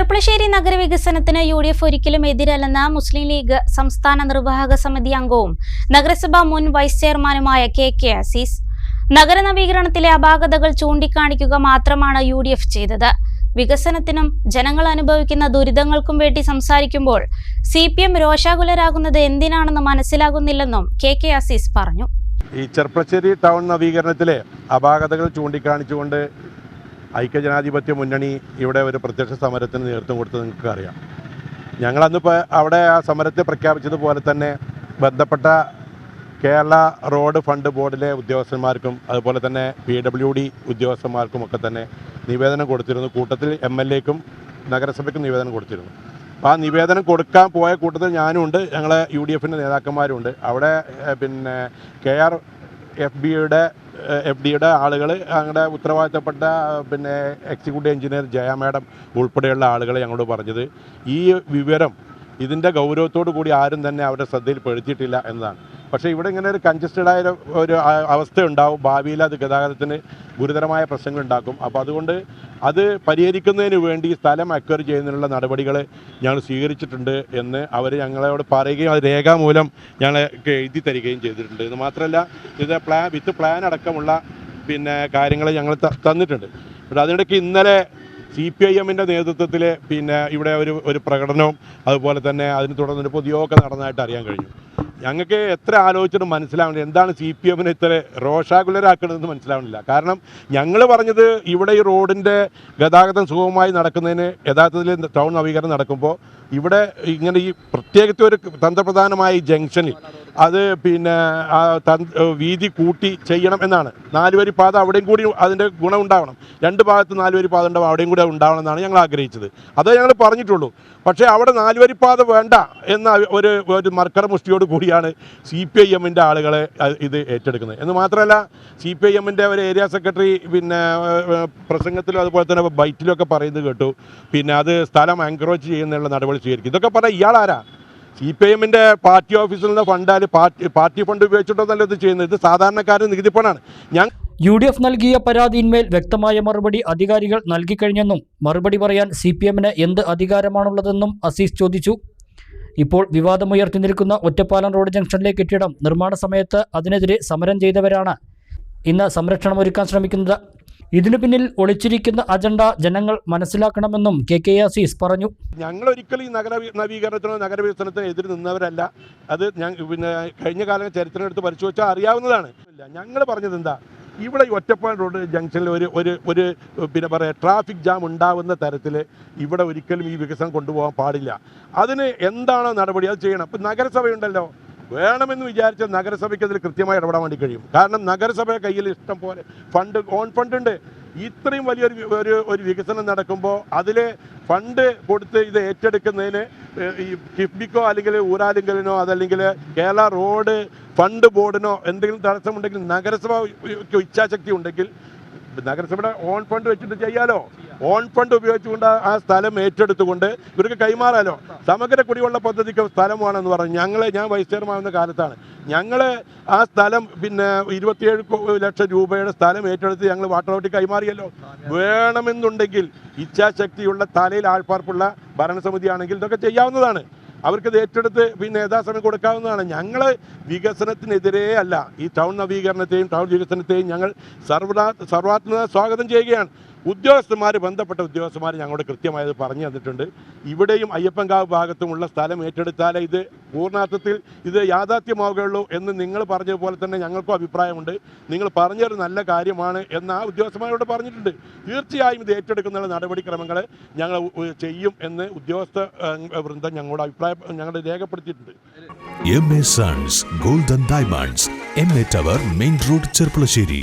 ചെർപ്പളശ്ശേരി നഗരവികസനത്തിന് U D F ഒരിക്കലും എതിരല്ലെന്ന മുസ്ലിം ലീഗ് സംസ്ഥാന നിർവാഹക സമിതി അംഗവും നഗരസഭാ മുൻ വൈസ് ചെയർമാനുമായ കെ കെ അസീസ് നഗരനവീകരണത്തിലെ അപാകതകൾ ചൂണ്ടിക്കാണിക്കുക മാത്രമാണ് യു ഡി എഫ് ചെയ്തത്. വികസനത്തിനും ജനങ്ങൾ അനുഭവിക്കുന്ന ദുരിതങ്ങൾക്കും വേണ്ടി സംസാരിക്കുമ്പോൾ സി പി എം രോഷാകുലരാകുന്നത് എന്തിനാണെന്ന് മനസ്സിലാകുന്നില്ലെന്നും കെ കെ അസീസ് പറഞ്ഞു. ഈ ചെർപ്പശ്ശേരി ടൗൺ നവീകരണത്തിലെ അപാകതകൾ ചൂണ്ടിക്കാണിച്ചുകൊണ്ട് ഐക്യജനാധിപത്യ മുന്നണി ഇവിടെ ഒരു പ്രത്യക്ഷ സമരത്തിന് നേതൃത്വം കൊടുത്തത് നിങ്ങൾക്ക് അറിയാം ഞങ്ങളന്നിപ്പോൾ അവിടെ ആ സമരത്തെ പ്രഖ്യാപിച്ചതുപോലെ തന്നെ ബന്ധപ്പെട്ട കേരള റോഡ് ഫണ്ട് ബോർഡിലെ ഉദ്യോഗസ്ഥന്മാർക്കും അതുപോലെ തന്നെ പി ഡബ്ല്യു ഡി ഉദ്യോഗസ്ഥന്മാർക്കും ഒക്കെ തന്നെ നിവേദനം കൊടുത്തിരുന്നു. കൂട്ടത്തിൽ എം എൽ എക്കും നഗരസഭയ്ക്കും നിവേദനം കൊടുത്തിരുന്നു. അപ്പോൾ ആ നിവേദനം കൊടുക്കാൻ പോയ കൂട്ടത്തിൽ ഞാനും ഉണ്ട്. ഞങ്ങളെ യു ഡി എഫിന്റെ നേതാക്കന്മാരും ഉണ്ട്. അവിടെ പിന്നെ കെ ആർ എഫ് ബിയുടെ എഫ് ഡിയുടെ ആളുകൾ ഞങ്ങളുടെ ഉത്തരവാദിത്തപ്പെട്ട പിന്നെ എക്സിക്യൂട്ടീവ് എഞ്ചിനീയർ ജയ മാഡം ഉൾപ്പെടെയുള്ള ആളുകൾ ഞങ്ങളോട് പറഞ്ഞത്. ഈ വിവരം ഇതിന്റെ ഗൗരവത്തോടു കൂടി ആരും തന്നെ അവരുടെ ശ്രദ്ധയിൽ പെടുത്തിയിട്ടില്ല എന്നതാണ്. പക്ഷേ ഇവിടെ ഇങ്ങനെ ഒരു കൺജസ്റ്റഡ് ആയ ഒരു- അവസ്ഥ ഉണ്ടാവും ഭാവിയിൽ അത് ഗതാഗതത്തിന് ഗുരുതരമായ പ്രശ്നങ്ങൾ ഉണ്ടാക്കും. അപ്പോൾ അതുകൊണ്ട് അത് പരിഹരിക്കുന്നതിന് വേണ്ടി സ്ഥലം അക്വയർ ചെയ്യുന്നതിനുള്ള നടപടികൾ ഞങ്ങൾ സ്വീകരിച്ചിട്ടുണ്ട് എന്ന് അവർ ഞങ്ങളോട് പറയുകയും അത് രേഖാമൂലം ഞങ്ങൾ എഴുതി തരികയും ചെയ്തിട്ടുണ്ട്. ഇത് മാത്രമല്ല ഇത് പ്ലാൻ വിത്ത് പ്ലാൻ അടക്കമുള്ള പിന്നെ കാര്യങ്ങൾ ഞങ്ങൾ തന്നിട്ടുണ്ട്. പക്ഷേ അതിനിടയ്ക്ക് ഇന്നലെ സി പി ഐ എമ്മിന്റെ നേതൃത്വത്തിൽ പിന്നെ ഇവിടെ ഒരു ഒരു പ്രകടനവും അതുപോലെ തന്നെ അതിന് തുടർന്നൊരു പൊതുയോഗമൊക്കെ നടന്നതായിട്ട് അറിയാൻ കഴിഞ്ഞു. ഞങ്ങൾക്ക് എത്ര ആലോചിച്ചിട്ടും മനസ്സിലാവുന്നില്ല. എന്താണ് സി പി എമ്മിനെ ഇത്ര രോഷാകുലരാക്കണതെന്ന് മനസ്സിലാവുന്നില്ല. കാരണം ഞങ്ങൾ പറഞ്ഞത് ഇവിടെ ഈ റോഡിന്റെ ഗതാഗതം സുഗമമായി നടക്കുന്നതിന് യഥാർത്ഥത്തിൽ ടൗൺ നവീകരണം നടക്കുമ്പോൾ ഇവിടെ ഇങ്ങനെ ഈ പ്രത്യേകിച്ച് ഒരു തന്ത്രപ്രധാനമായ ജംഗ്ഷനിൽ അത് പിന്നെ വീതി കൂട്ടി ചെയ്യണം എന്നാണ്. നാലുവരി പാത അവിടെയും കൂടി അതിന്റെ ഗുണം ഉണ്ടാവണം. രണ്ട് ഭാഗത്ത് നാലുവരി പാത ഉണ്ടാവും അവിടെയും കൂടി ഉണ്ടാവണം എന്നാണ് ഞങ്ങൾ ആഗ്രഹിച്ചത്. അതേ ഞങ്ങൾ പറഞ്ഞിട്ടുള്ളൂ. പക്ഷേ അവിടെ നാലുവരി പാത വേണ്ട എന്ന ഒരു ഒരു മർക്കര മുഷ്ടിയോട് കൂടിയാണ് സി പി ഐ എമ്മിന്റെ ആളുകളെ ഇത് ഏറ്റെടുക്കുന്നത്. എന്ന് മാത്രമല്ല സി പി ഐ എമ്മിന്റെ ഒരു ഏരിയ സെക്രട്ടറി പിന്നെ പ്രസംഗത്തിലും അതുപോലെ തന്നെ ബൈറ്റിലും ഒക്കെ പറയുന്നത് കേട്ടു. പിന്നെ അത് സ്ഥലം എൻക്രോച്ച് ചെയ്യുന്നതിനുള്ള നടപടി സ്വീകരിക്കും. ഇതൊക്കെ പറഞ്ഞാൽ ഇയാളാരാ സി പി എമ്മിന്റെ പാർട്ടി ഓഫീസിൽ നിന്ന് ഫണ്ടാൽ പാർട്ടി പാർട്ടി ഫണ്ട് ഉപയോഗിച്ചിട്ടൊന്നല്ല ഇത് ചെയ്യുന്നത്? ഇത് സാധാരണക്കാരൻ നികുതി പണമാണ് ഞാൻ യു ഡി എഫ് നൽകിയ പരാതിയിന്മേൽ വ്യക്തമായ മറുപടി അധികാരികൾ നൽകിക്കഴിഞ്ഞെന്നും മറുപടി പറയാൻ സി പി എമ്മിന് എന്ത് അധികാരമാണുള്ളതെന്നും അസീസ് ചോദിച്ചു. ഇപ്പോൾ വിവാദമുയർത്തി നിൽക്കുന്ന ഒറ്റപ്പാലം റോഡ് ജംഗ്ഷനിലെ കെട്ടിടം നിർമ്മാണ സമയത്ത് അതിനെതിരെ സമരം ചെയ്തവരാണ്. ഇന്ന് സംരക്ഷണം ഒരുക്കാൻ ശ്രമിക്കുന്നത് ഇതിനു പിന്നിൽ ഒളിച്ചിരിക്കുന്ന അജണ്ട ജനങ്ങൾ മനസ്സിലാക്കണമെന്നും കെ കെ ആസീസ് പറഞ്ഞു. ഞങ്ങൾ ഒരിക്കലും ഈ നഗര നവീകരണത്തിനോ നഗരവികസനത്തിനോ എതിര് നിന്നവരല്ല. അത് ഞാൻ പിന്നെ കഴിഞ്ഞ കാലം ചരിത്രം എടുത്ത് പരിശോധിച്ചാൽ അറിയാവുന്നതാണ്. ഞങ്ങൾ പറഞ്ഞത് എന്താ? ഇവിടെ ഈ ഒറ്റപ്പാട് റോഡ് ജംഗ്ഷനിൽ ഒരു ഒരു ഒരു പിന്നെ പറയാ ട്രാഫിക് ജാം ഉണ്ടാവുന്ന തരത്തിൽ ഇവിടെ ഒരിക്കലും ഈ വികസനം കൊണ്ടുപോകാൻ പാടില്ല. അതിന് എന്താണോ നടപടി? അത് ചെയ്യണം. ഇപ്പം നഗരസഭയുണ്ടല്ലോ. വേണമെന്ന് വിചാരിച്ച നഗരസഭയ്ക്ക് അതിൽ കൃത്യമായി ഇടപെടാൻ വേണ്ടി കഴിയും കാരണം നഗരസഭയുടെ കയ്യിൽ ഇഷ്ടം പോലെ ഫണ്ട് ഓൺ ഫണ്ട് ഉണ്ട് ഇത്രയും വലിയൊരു ഒരു ഒരു വികസനം നടക്കുമ്പോൾ അതിൽ ഫണ്ട് കൊടുത്ത് ഇത് ഏറ്റെടുക്കുന്നതിന് ഈ കിഫ്ബിക്കോ അല്ലെങ്കിൽ ഊരാലിങ്കലിനോ അതല്ലെങ്കിൽ കേരള റോഡ് ഫണ്ട് ബോർഡിനോ എന്തെങ്കിലും തടസ്സമുണ്ടെങ്കിൽ നഗരസഭയ്ക്ക് ഇച്ഛാശക്തി ഉണ്ടെങ്കിൽ നഗരസഭയുടെ ഓൺ ഫണ്ട് വെച്ചിട്ട് ചെയ്യാലോ? ഓൺ ഫണ്ട് ഉപയോഗിച്ചുകൊണ്ട് ആ- സ്ഥലം ഏറ്റെടുത്തുകൊണ്ട് ഇവർക്ക് കൈമാറാലോ? സമഗ്ര കുടിവെള്ള പദ്ധതിക്ക് സ്ഥലം വേണമെന്ന് പറഞ്ഞു. ഞങ്ങൾ ഞാൻ വൈസ് ചെയർമാൻ കാലത്താണ്. ഞങ്ങൾ ആ സ്ഥലം പിന്നെ ഇരുപത്തിയേഴ് ലക്ഷം രൂപയുടെ സ്ഥലം ഏറ്റെടുത്ത് ഞങ്ങൾ വാട്ടർ അതോറിറ്റി കൈമാറിയല്ലോ. വേണമെന്നുണ്ടെങ്കിൽ ഇച്ഛാശക്തിയുള്ള തലയിൽ ആൾപ്പാർപ്പുള്ള ഭരണസമിതിയാണെങ്കിൽ ഇതൊക്കെ ചെയ്യാവുന്നതാണ്. അവർക്കത് ഏറ്റെടുത്ത് പിന്നെ യഥാസമയം കൊടുക്കാവുന്നതാണ്. ഞങ്ങൾ വികസനത്തിനെതിരെ അല്ല. ഈ ടൗൺ നവീകരണത്തെയും ടൗൺ വികസനത്തെയും ഞങ്ങൾ സർവ സർവാത്മക സ്വാഗതം ചെയ്യുകയാണ്. ഉദ്യോഗസ്ഥന്മാർ ബന്ധപ്പെട്ട ഉദ്യോഗസ്ഥന്മാർ ഞങ്ങളോട് കൃത്യമായത് പറഞ്ഞു തന്നിട്ടുണ്ട്. ഇവിടെയും അയ്യപ്പൻകാവ് ഭാഗത്തുമുള്ള സ്ഥലം ഏറ്റെടുത്താലേ ഇത് പൂർണാർത്ഥത്തിൽ ഇത് യാഥാർത്ഥ്യമാവുകയുള്ളൂ എന്ന് നിങ്ങൾ പറഞ്ഞതുപോലെ തന്നെ ഞങ്ങൾക്കും അഭിപ്രായമുണ്ട്. നിങ്ങൾ പറഞ്ഞൊരു നല്ല കാര്യമാണ് എന്ന് ആ ഉദ്യോഗസ്ഥന്മാരോട് പറഞ്ഞിട്ടുണ്ട്. തീർച്ചയായും ഇത് ഏറ്റെടുക്കുന്ന നടപടിക്രമങ്ങൾ ഞങ്ങൾ ചെയ്യും എന്ന് ഉദ്യോഗസ്ഥ വൃന്ദം ഞങ്ങളുടെ അഭിപ്രായം ഞങ്ങൾ രേഖപ്പെടുത്തിയിട്ടുണ്ട്. M sons golden diamonds M A tower main road Cherpulassery.